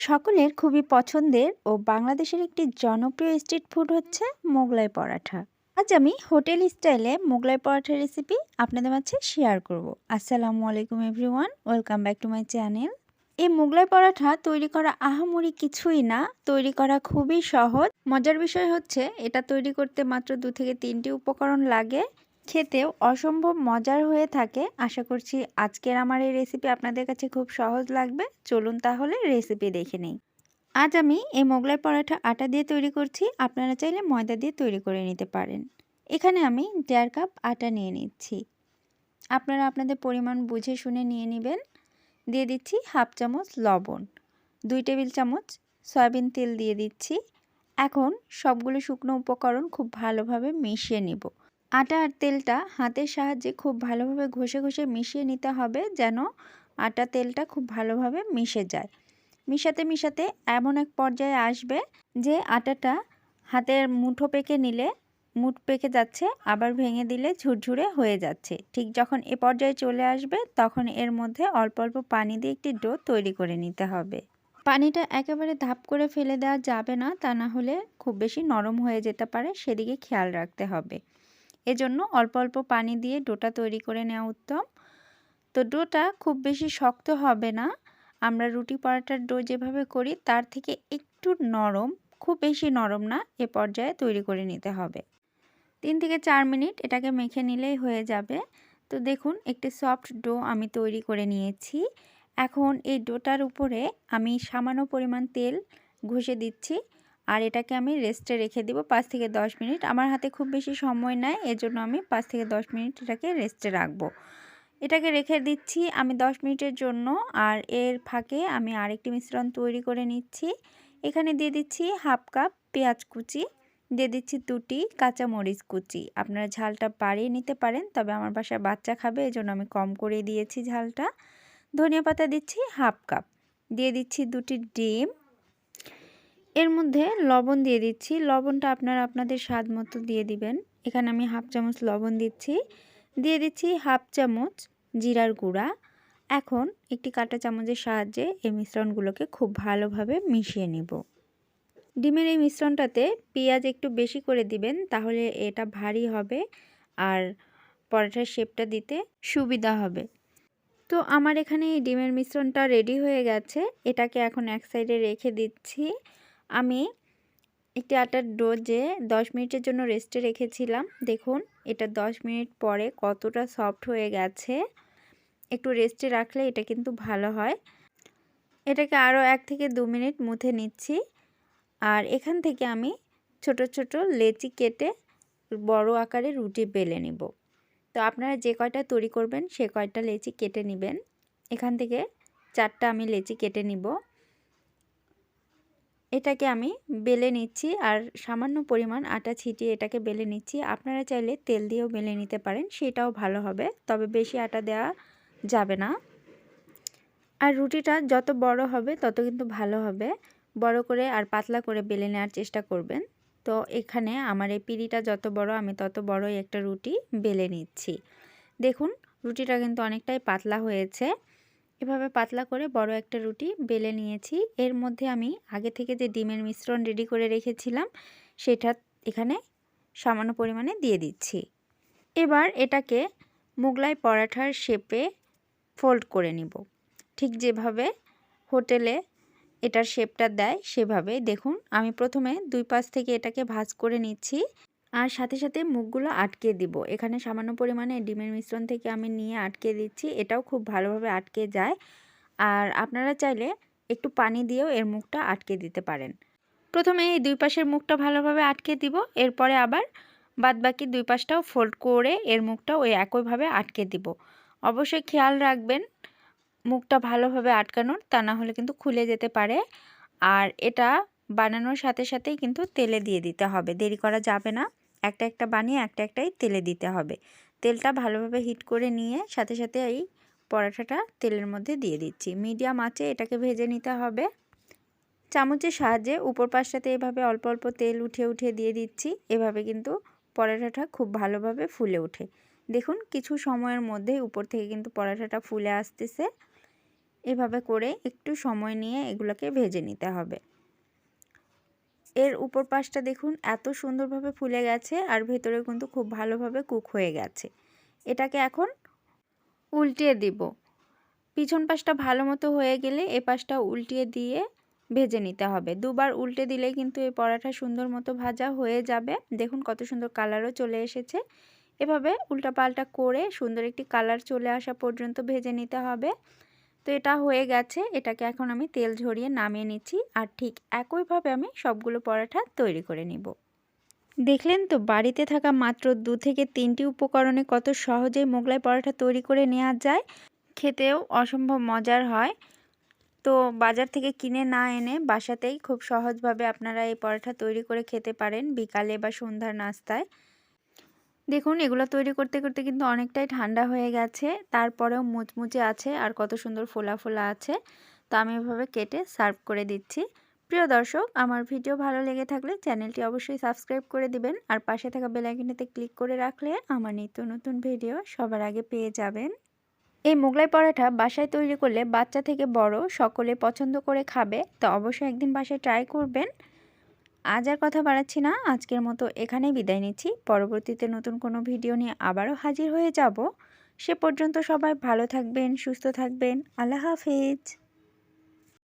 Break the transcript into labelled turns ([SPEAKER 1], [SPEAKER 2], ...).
[SPEAKER 1] সকলের খুবই পছন্দের ও বাংলাদেশের একটি জনপ্রিয় স্ট্রিট ফুড হচ্ছে মোগলাই পরাঠা। আজ আমি হোটেল স্টাইলে মোগলাই পরাঠা রেসিপি আপনাদের মাঝে শেয়ার করব। আসসালামু আলাইকুম everyone welcome back to my channel এই মোগলাই পরাঠা তৈরি করা আহামরি কিছুই না, তৈরি করা খুবই সহজ। মজার বিষয় হচ্ছে, এটা তৈরি করতে মাত্র দু থেকে তিনটি উপকরণ লাগে। খেতেও অসম্ভব মজার হয়ে থাকে। আশা করছি আজকের আমার এই রেসিপি আপনাদের কাছে খুব সহজ লাগবে। চলুন তাহলে রেসিপি দেখে নেই। আজ আমি এই মোগলাই পরাঠা আটা দিয়ে তৈরি করছি। আপনারা চাইলে ময়দা দিয়ে তৈরি করে নিতে পারেন। এখানে আমি দেড় কাপ আটা নিয়ে নিচ্ছি। আপনারা আপনাদের পরিমাণ বুঝে শুনে নিয়ে নেবেন। দিয়ে দিচ্ছি হাফ চামচ লবণ, দুই টেবিল চামচ সয়াবিন তেল দিয়ে দিচ্ছি। এখন সবগুলো শুকনো উপকরণ খুব ভালোভাবে মিশিয়ে নিব। আটা আর তেলটা হাতের সাহায্যে খুব ভালোভাবে ঘষে ঘষে মিশিয়ে নিতে হবে যেন আটা তেলটা খুব ভালোভাবে মিশে যায়। মিশাতে মিশাতে এমন এক পর্যায়ে আসবে যে আটাটা হাতের মুঠো পেকে নিলে মুঠ পেকে যাচ্ছে, আবার ভেঙে দিলে ঝুরঝুরে হয়ে যাচ্ছে। ঠিক যখন এ পর্যায়ে চলে আসবে তখন এর মধ্যে অল্প অল্প পানি দিয়ে একটি ডো তৈরি করে নিতে হবে। পানিটা একেবারে ধাপ করে ফেলে দেওয়া যাবে না, তা না হলে খুব বেশি নরম হয়ে যেতে পারে, সেদিকে খেয়াল রাখতে হবে। এজন্য অল্প অল্প পানি দিয়ে ডোটা তৈরি করে নেওয়া উত্তম। তো ডোটা খুব বেশি শক্ত হবে না। আমরা রুটি পরাটার ডো যেভাবে করি, তার থেকে একটু নরম, খুব বেশি নরম না, এ পর্যায়ে তৈরি করে নিতে হবে। তিন থেকে চার মিনিট এটাকে মেখে নিলেই হয়ে যাবে। তো দেখুন, একটি সফট ডো আমি তৈরি করে নিয়েছি। এখন এই ডোটার উপরে আমি সামান্য পরিমাণ তেল ঘষে দিচ্ছি। আর এটাকে আমি রেস্টে রেখে দিব পাঁচ থেকে দশ মিনিট। আমার হাতে খুব বেশি সময় নেয় এজন্য আমি পাঁচ থেকে দশ মিনিট এটাকে রেস্টে রাখব। এটাকে রেখে দিচ্ছি আমি দশ মিনিটের জন্য আর এর ফাঁকে আমি আরেকটি মিশ্রণ তৈরি করে নিচ্ছি। এখানে দিয়ে দিচ্ছি হাফ কাপ পেঁয়াজ কুচি, দিয়ে দিচ্ছি দুটি কাঁচামরিচ কুচি। আপনারা ঝালটা বাড়িয়ে নিতে পারেন, তবে আমার বাসায় বাচ্চা খাবে, এজন্য আমি কম করে দিয়েছি ঝালটা। ধনিয়া পাতা দিচ্ছি হাফ কাপ। দিয়ে দিচ্ছি দুটি ডিম এর মধ্যে লবণ দিয়ে দিচ্ছি। লবণটা আপনারা আপনাদের স্বাদ মতো দিয়ে দিবেন। এখানে আমি হাফ চামচ লবণ দিচ্ছি। দিয়ে দিচ্ছি হাফ চামচ জিরার গুঁড়া। এখন একটি কাঁটা চামচের সাহায্যে এই মিশ্রণগুলোকে খুব ভালোভাবে মিশিয়ে নেব। ডিমের এই মিশ্রণটাতে পেঁয়াজ একটু বেশি করে দিবেন, তাহলে এটা ভারী হবে আর পরোটার শেপটা দিতে সুবিধা হবে। তো আমার এখানে এই ডিমের মিশ্রণটা রেডি হয়ে গেছে। এটাকে এখন এক সাইডে রেখে দিচ্ছি। আমি একটি আটার ডোজে দশ মিনিটের জন্য রেস্টে রেখেছিলাম। দেখুন, এটা দশ মিনিট পরে কতটা সফট হয়ে গেছে। একটু রেস্টে রাখলে এটা কিন্তু ভালো হয়। এটাকে আরও এক থেকে দু মিনিট মুথে নিচ্ছি। আর এখান থেকে আমি ছোট ছোট লেচি কেটে বড় আকারে রুটি বেলে নিব। তো আপনারা যে কয়টা তৈরি করবেন, সে কয়টা লেচি কেটে নেবেন। এখান থেকে চারটা আমি লেচি কেটে নিব। এটাকে আমি বেলে নিচ্ছি আর সামান্য পরিমাণ আটা ছিটিয়ে এটাকে বেলে নিচ্ছি। আপনারা চাইলে তেল দিয়েও বেলে নিতে পারেন, সেটাও ভালো হবে, তবে বেশি আটা দেওয়া যাবে না। আর রুটিটা যত বড় হবে, তত কিন্তু ভালো হবে। বড় করে আর পাতলা করে বেলে নেওয়ার চেষ্টা করবেন। তো এখানে আমার এই পিড়িটা যত বড়, আমি তত বড়ই একটা রুটি বেলে নিচ্ছি। দেখুন, রুটিটা কিন্তু অনেকটাই পাতলা হয়েছে। এভাবে পাতলা করে বড় একটা রুটি বেলে নিয়েছি। এর মধ্যে আমি আগে থেকে যে ডিমের মিশ্রণ রেডি করে রেখেছিলাম, সেটা এখানে সামান্য পরিমাণে দিয়ে দিচ্ছি। এবার এটাকে মোগলাই পরাঠার শেপে ফোল্ড করে নিব। ঠিক যেভাবে হোটেলে এটার শেপটা দেয় সেভাবে দেখুন, আমি প্রথমে দুই পাশ থেকে এটাকে ভাজ করে নিচ্ছি। আর সাথে সাথে মুখগুলো আটকে দিব। এখানে সামান্য পরিমাণে ডিমের মিশ্রণ থেকে আমি নিয়ে আটকে দিচ্ছি। এটাও খুব ভালোভাবে আটকে যায়। আর আপনারা চাইলে একটু পানি দিয়েও এর মুখটা আটকে দিতে পারেন। প্রথমে এই দুই পাশের মুখটা ভালোভাবে আটকে দিব। এরপরে আবার বাদ বাকি দুই পাশটাও ফোল্ড করে এর মুখটা ওই একইভাবে আটকে দিব। অবশ্যই খেয়াল রাখবেন মুখটা ভালোভাবে আটকানোর, তা না হলে কিন্তু খুলে যেতে পারে। আর এটা বানানোর সাথে সাথেই কিন্তু তেলে দিয়ে দিতে হবে। দেরি করা যাবে না। একটা একটা বানিয়ে একটা, একটাই তেলে দিতে হবে। তেলটা ভালোভাবে হিট করে নিয়ে সাথে সাথে এই পরাঠাটা তেলের মধ্যে দিয়ে দিচ্ছি। মিডিয়াম আঁচে এটাকে ভেজে নিতে হবে। চামচের সাহায্যে উপর পাশটাতে এভাবে অল্প অল্প তেল উঠে উঠে দিয়ে দিচ্ছি। এভাবে কিন্তু পরাঠাটা খুব ভালোভাবে ফুলে ওঠে। দেখুন কিছু সময়ের মধ্যেই উপর থেকে কিন্তু পরাঠাটা ফুলে আসতেছে। এভাবে করে একটু সময় নিয়ে এগুলোকে ভেজে নিতে হবে। এর উপর পাশটা দেখুন, এত সুন্দরভাবে ফুলে গেছে আর ভেতরে কিন্তু খুব ভালোভাবে কুক হয়ে গেছে। এটাকে এখন উল্টিয়ে দিব। পিছন পাশটা ভালো মতো হয়ে গেলে এ পাশটা উল্টিয়ে দিয়ে ভেজে নিতে হবে। দুবার উল্টে দিলে কিন্তু এই পরাটা সুন্দর মতো ভাজা হয়ে যাবে। দেখুন কত সুন্দর কালারও চলে এসেছে। এভাবে উল্টাপাল্টা করে সুন্দর একটি কালার চলে আসা পর্যন্ত ভেজে নিতে হবে। তো এটা হয়ে গেছে। এটাকে এখন আমি তেল ঝরিয়ে নামিয়ে নিচ্ছি আর ঠিক একইভাবে আমি সবগুলো পরাঠা তৈরি করে নিব। দেখলেন তো, বাড়িতে থাকা মাত্র দু থেকে তিনটি উপকরণে কত সহজেই মোগলাই পরাঠা তৈরি করে নেওয়া যায়। খেতেও অসম্ভব মজার হয়। তো বাজার থেকে কিনে না এনে বাসাতেই খুব সহজভাবে আপনারা এই পরোটা তৈরি করে খেতে পারেন বিকালে বা সন্ধ্যার নাস্তায়। দেখুন, এগুলো তৈরি করতে করতে কিন্তু অনেকটাই ঠান্ডা হয়ে গেছে। তারপরেও মুচমুচে আছে আর কত সুন্দর ফোলা ফোলা আছে। তো আমি এভাবে কেটে সার্ভ করে দিচ্ছি। প্রিয় দর্শক, আমার ভিডিও ভালো লেগে থাকলে চ্যানেলটি অবশ্যই সাবস্ক্রাইব করে দিবেন। আর পাশে থাকা বেলাইকনটিতে ক্লিক করে রাখলে আমার নিত্য নতুন ভিডিও সবার আগে পেয়ে যাবেন। এই মোগলাই পরোটা বাসায় তৈরি করলে বাচ্চা থেকে বড় সকলে পছন্দ করে খাবে। তো অবশ্যই একদিন বাসায় ট্রাই করবেন। আজ আর কথা বাড়াচ্ছি না। আজকের মতো এখানেই বিদায় নিচ্ছি। পরবর্তীতে নতুন কোনো ভিডিও নিয়ে আবারও হাজির হয়ে যাব। সে পর্যন্ত সবাই ভালো থাকবেন, সুস্থ থাকবেন। আল্লাহ হাফিজ।